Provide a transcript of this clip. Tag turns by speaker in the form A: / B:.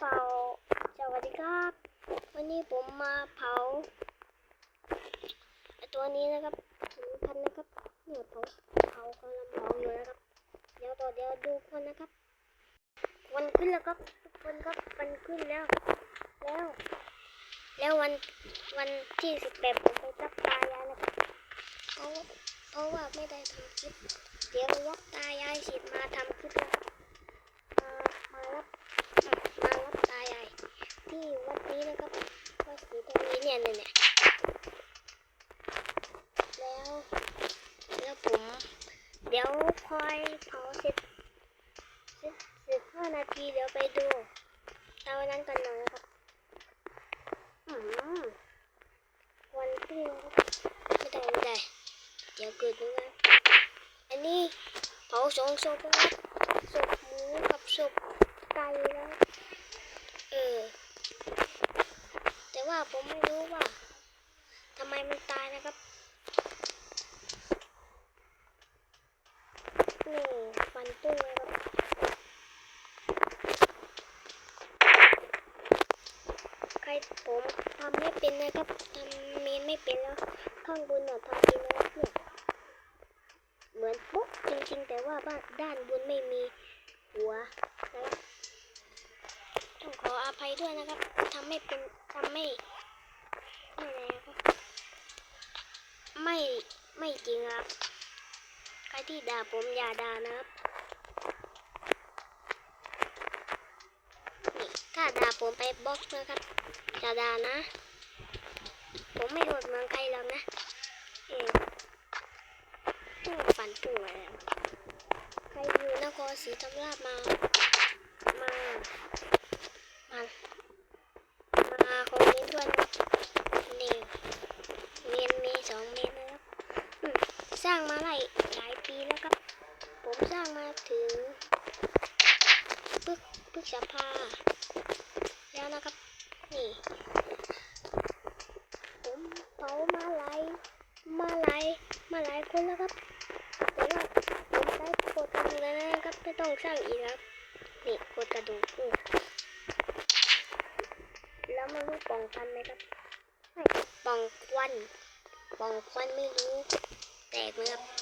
A: เป่าสวัสดีครับ วันนี้ผมมาเผาตัวนี้นะครับถึงพันนะครับเนี่ยเผาเผากำลังเผาอยู่นะครับ เดี๋ยวต่อเดี๋ยวดูคนนะครับวันขึ้นแล้วครับทุกคนครับวันขึ้นแล้ว แล้ว แล้ววันวันที่สิบแปดผมไปจับตายายนะครับเพราะเพราะว่าไม่ได้ทำคลิป เดี๋ยวยักตายายสิมาทำคลิปนะครับมามารับ มารับตายายที่วัดนี้นะครับวัดศรีตรงนี้เนี่ยเนี่ยเนี่ยแล้วแล้วผม เดี๋ยวคอยเผาเสร็จเสร็จสิบห้านาทีเดี๋ยวไปดูเตานั้นกันหน่อยนะครับอืมวันที่ไม่ได้ไม่ได้เดี๋ยวเกิดนึงนะอันนี้เผาสองศพนะครับศพหมูกับศพไก่แล้วเออ แต่ว่าผมไม่รู้ว่าทำไมมันตายนะครับ นี่ ฟันตุ้งนะครับใครผมทำไม่เป็นนะครับทำเมนไม่เป็นแล้วข้างบนน่ะทำเป็นนะครับเนี่ยเหมือนปุ๊บจริงๆ แต่ว่าบ้านด้านบนไม่มีหัวนะครับต้องขออภัยด้วยนะครับทำไม่เป็นทำไม่ไม่อะไรนะครับไม่ไม่จริงครับ ใครที่ด่าผมอย่าด่านะครับนี่ถ้า ด่าผมไปบล็อกนะครับอย่าด่านะ ผมไม่โหดเมือนใครหรอกนะเออตู้ปันตู้อะไรใครอยู่นครศรีธรรมราชมา มา มามาคอมเมนต์ด้วยนะนี่เมนมีสองเมนนะครับสร้างมาหลายหลายปีแล้วครับ ผมสร้างมาถึงพฤกพฤษภา แล้วนะครับ นี่ผมเผามาหลายมาหลายมาหลายคนแล้วครับแต่ว่าผมได้โคตรกระดูกแล้วนะครับไม่ต้องสร้างอีกครับนี่โคตรกระดูกแล้วมันรู้ป่องควันไหมครับป่องควันป่องควันไม่รู้แตกไหมครับ